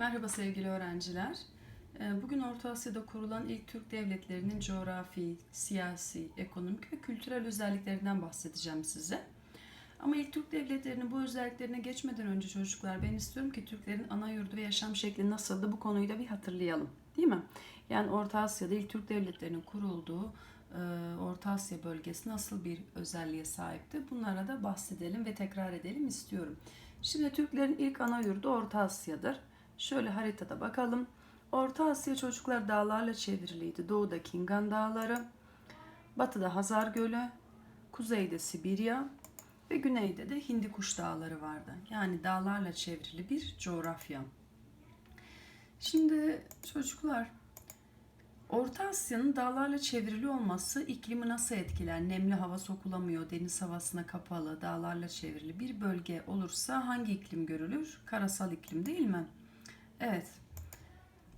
Merhaba sevgili öğrenciler. Ee, Bugün Orta Asya'da kurulan ilk Türk devletlerinin coğrafi, siyasi, ekonomik ve kültürel özelliklerinden bahsedeceğim size. Ama ilk Türk devletlerinin bu özelliklerine geçmeden önce çocuklar ben istiyorum ki Türklerin ana yurdu ve yaşam şekli nasıldı bu konuyu da bir hatırlayalım. Değil mi? Yani Orta Asya'da ilk Türk devletlerinin kurulduğu e, Orta Asya bölgesi nasıl bir özelliğe sahipti? Bunlara da bahsedelim ve tekrar edelim istiyorum. Şimdi Türklerin ilk ana yurdu Orta Asya'dır. Şöyle haritada bakalım. Orta Asya çocuklar dağlarla çevriliydi. Doğuda Kingan Dağları, batıda Hazar Gölü, kuzeyde Sibirya ve güneyde de Hindikuş Dağları vardı. Yani dağlarla çevrili bir coğrafya. Şimdi çocuklar Orta Asya'nın dağlarla çevrili olması iklimi nasıl etkiler? Nemli hava sokulamıyor, deniz havasına kapalı, dağlarla çevrili bir bölge olursa hangi iklim görülür? Karasal iklim değil mi? Evet.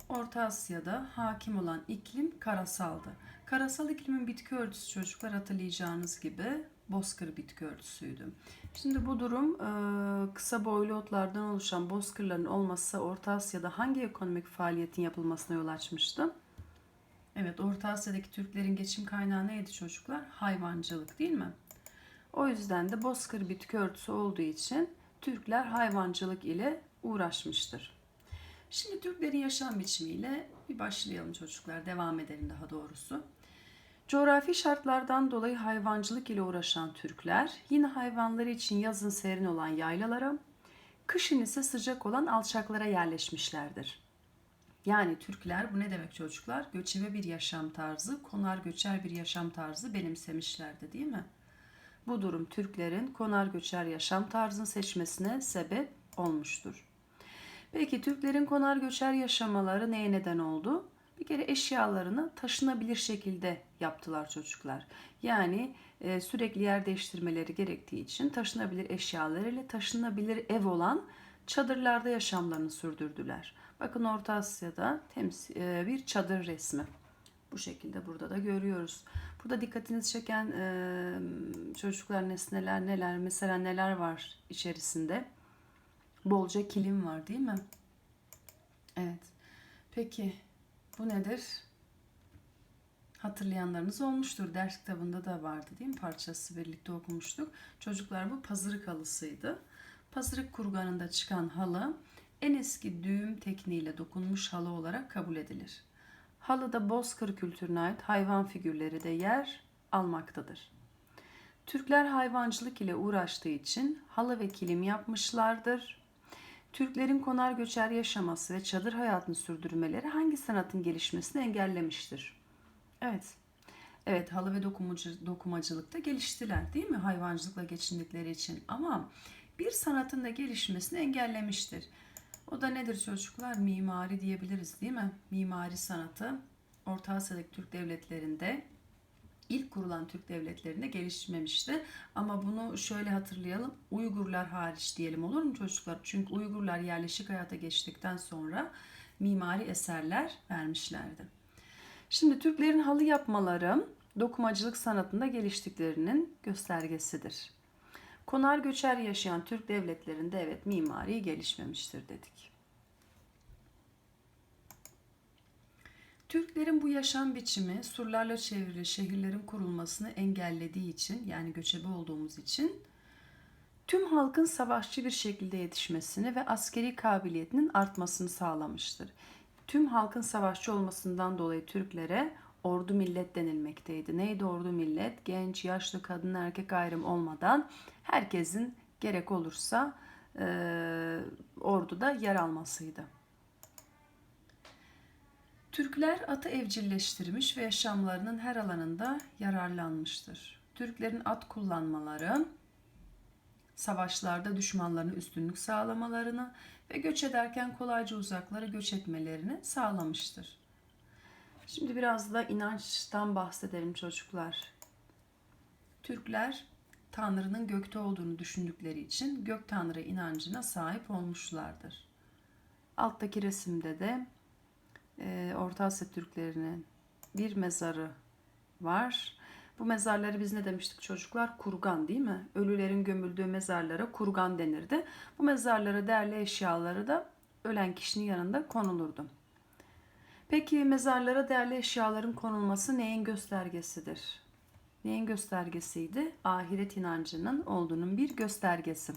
Orta Asya'da hakim olan iklim karasaldı. Karasal iklimin bitki örtüsü çocuklar hatırlayacağınız gibi bozkır bitki örtüsüydü. Şimdi bu durum e, kısa boylu otlardan oluşan bozkırların olması Orta Asya'da hangi ekonomik faaliyetin yapılmasına yol açmıştı? Evet, Orta Asya'daki Türklerin geçim kaynağı neydi çocuklar? Hayvancılık değil mi? O yüzden de bozkır bitki örtüsü olduğu için Türkler hayvancılık ile uğraşmıştır. Şimdi Türklerin yaşam biçimiyle bir başlayalım çocuklar, devam edelim daha doğrusu. Coğrafi şartlardan dolayı hayvancılık ile uğraşan Türkler yine hayvanları için yazın serin olan yaylalara, kışın ise sıcak olan alçaklara yerleşmişlerdir. Yani Türkler bu ne demek çocuklar? Göçebe bir yaşam tarzı, konar göçer bir yaşam tarzı benimsemişlerdi değil mi? Bu durum Türklerin konar göçer yaşam tarzını seçmesine sebep olmuştur. Peki Türklerin konar göçer yaşamaları neye neden oldu? Bir kere eşyalarını taşınabilir şekilde yaptılar çocuklar. Yani e, sürekli yer değiştirmeleri gerektiği için taşınabilir eşyalarıyla taşınabilir ev olan çadırlarda yaşamlarını sürdürdüler. Bakın Orta Asya'da temsil, e, bir çadır resmi. Bu şekilde burada da görüyoruz. Burada dikkatinizi çeken e, çocuklar nesneler neler mesela neler var içerisinde? Bolca kilim var değil mi? Evet. Peki bu nedir? Hatırlayanlarınız olmuştur. Ders kitabında da vardı değil mi? Parçası birlikte okumuştuk. Çocuklar bu pazırık halısıydı. Pazırık kurganında çıkan halı en eski düğüm tekniğiyle dokunmuş halı olarak kabul edilir. Halıda bozkır kültürüne ait hayvan figürleri de yer almaktadır. Türkler hayvancılık ile uğraştığı için halı ve kilim yapmışlardır. Türklerin konar göçer yaşaması ve çadır hayatını sürdürmeleri hangi sanatın gelişmesini engellemiştir? Evet. Evet halı ve dokumacı, dokumacılıkta geliştiler değil mi hayvancılıkla geçindikleri için ama bir sanatın da gelişmesini engellemiştir. O da nedir çocuklar? Mimari diyebiliriz değil mi? Mimari sanatı Orta Asya'daki Türk devletlerinde ilk kurulan Türk devletlerinde gelişmemişti. Ama bunu şöyle hatırlayalım. Uygurlar hariç diyelim olur mu çocuklar? Çünkü Uygurlar yerleşik hayata geçtikten sonra mimari eserler vermişlerdi. Şimdi Türklerin halı yapmaları dokumacılık sanatında geliştiklerinin göstergesidir. Konar göçer yaşayan Türk devletlerinde evet mimari gelişmemiştir dedik. Türklerin bu yaşam biçimi surlarla çevrili şehirlerin kurulmasını engellediği için yani göçebe olduğumuz için tüm halkın savaşçı bir şekilde yetişmesini ve askeri kabiliyetinin artmasını sağlamıştır. Tüm halkın savaşçı olmasından dolayı Türklere ordu millet denilmekteydi. Neydi ordu millet? Genç, yaşlı, kadın, erkek ayrım olmadan herkesin gerek olursa e, orduda yer almasıydı. Türkler atı evcilleştirmiş ve yaşamlarının her alanında yararlanmıştır. Türklerin at kullanmaları, savaşlarda düşmanlarına üstünlük sağlamalarını ve göç ederken kolayca uzaklara göç etmelerini sağlamıştır. Şimdi biraz da inançtan bahsedelim çocuklar. Türkler Tanrı'nın gökte olduğunu düşündükleri için gök Tanrı inancına sahip olmuşlardır. Alttaki resimde de e, Orta Asya Türklerinin bir mezarı var. Bu mezarları biz ne demiştik çocuklar? Kurgan değil mi? Ölülerin gömüldüğü mezarlara kurgan denirdi. Bu mezarlara değerli eşyaları da ölen kişinin yanında konulurdu. Peki mezarlara değerli eşyaların konulması neyin göstergesidir? Neyin göstergesiydi? Ahiret inancının olduğunun bir göstergesi.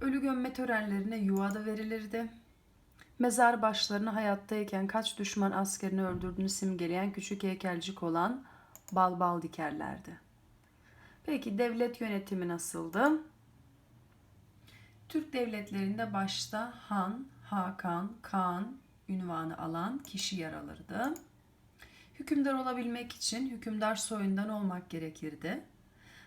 Ölü gömme törenlerine yuvada verilirdi. Mezar başlarına hayattayken kaç düşman askerini öldürdüğünü simgeleyen küçük heykelcik olan bal bal dikerlerdi. Peki devlet yönetimi nasıldı? Türk devletlerinde başta Han, Hakan, Kaan ünvanı alan kişi yer alırdı. Hükümdar olabilmek için hükümdar soyundan olmak gerekirdi.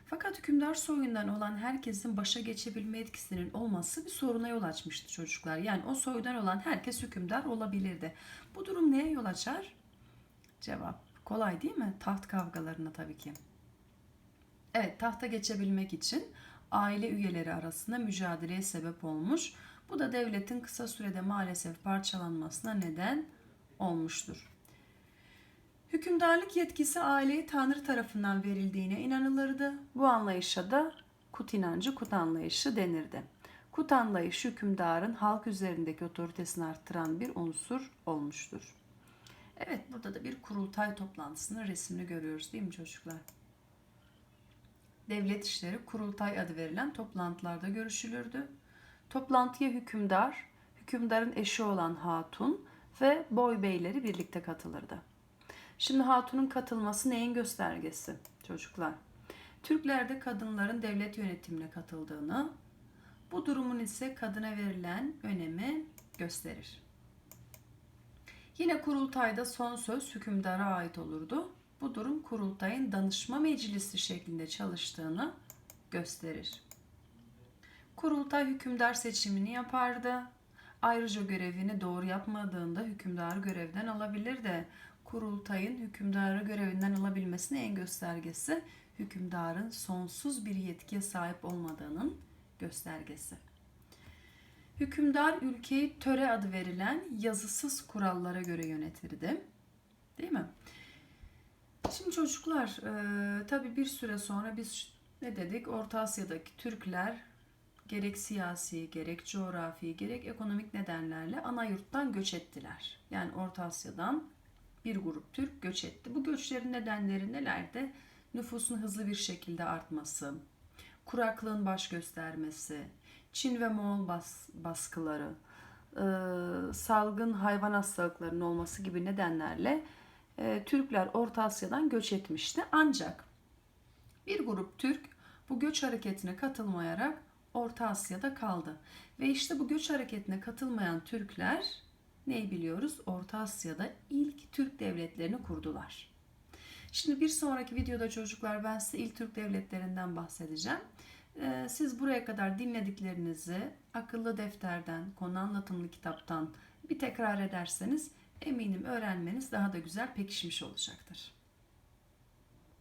Fakat hükümdar soyundan olan herkesin başa geçebilme etkisinin olması bir soruna yol açmıştı çocuklar. Yani o soydan olan herkes hükümdar olabilirdi. Bu durum neye yol açar? Cevap kolay değil mi? Taht kavgalarına tabii ki. Evet tahta geçebilmek için aile üyeleri arasında mücadeleye sebep olmuş. Bu da devletin kısa sürede maalesef parçalanmasına neden olmuştur. Hükümdarlık yetkisi aileye Tanrı tarafından verildiğine inanılırdı. Bu anlayışa da kut inancı, kut anlayışı denirdi. Kut anlayışı hükümdarın halk üzerindeki otoritesini arttıran bir unsur olmuştur. Evet burada da bir kurultay toplantısının resmini görüyoruz değil mi çocuklar? Devlet işleri kurultay adı verilen toplantılarda görüşülürdü. Toplantıya hükümdar, hükümdarın eşi olan hatun ve boy beyleri birlikte katılırdı. Şimdi hatunun katılması neyin göstergesi çocuklar? Türklerde kadınların devlet yönetimine katıldığını, bu durumun ise kadına verilen önemi gösterir. Yine kurultayda son söz hükümdara ait olurdu. Bu durum kurultayın danışma meclisi şeklinde çalıştığını gösterir. Kurultay hükümdar seçimini yapardı. Ayrıca görevini doğru yapmadığında hükümdar görevden alabilirdi. Kurultayın hükümdarı görevinden alabilmesine en göstergesi hükümdarın sonsuz bir yetkiye sahip olmadığının göstergesi. Hükümdar ülkeyi töre adı verilen yazısız kurallara göre yönetirdi. Değil mi? Şimdi çocuklar e, tabii bir süre sonra biz ne dedik? Orta Asya'daki Türkler gerek siyasi, gerek coğrafi, gerek ekonomik nedenlerle ana yurttan göç ettiler. Yani Orta Asya'dan bir grup Türk göç etti. Bu göçlerin nedenleri nelerdi? Nüfusun hızlı bir şekilde artması, kuraklığın baş göstermesi, Çin ve Moğol bas, baskıları, e, salgın hayvan hastalıklarının olması gibi nedenlerle e, Türkler Orta Asya'dan göç etmişti. Ancak bir grup Türk bu göç hareketine katılmayarak Orta Asya'da kaldı. Ve işte bu göç hareketine katılmayan Türkler neyi biliyoruz? Orta Asya'da ilk Türk devletlerini kurdular. Şimdi bir sonraki videoda çocuklar ben size ilk Türk devletlerinden bahsedeceğim. Ee, siz buraya kadar dinlediklerinizi akıllı defterden, konu anlatımlı kitaptan bir tekrar ederseniz eminim öğrenmeniz daha da güzel pekişmiş olacaktır.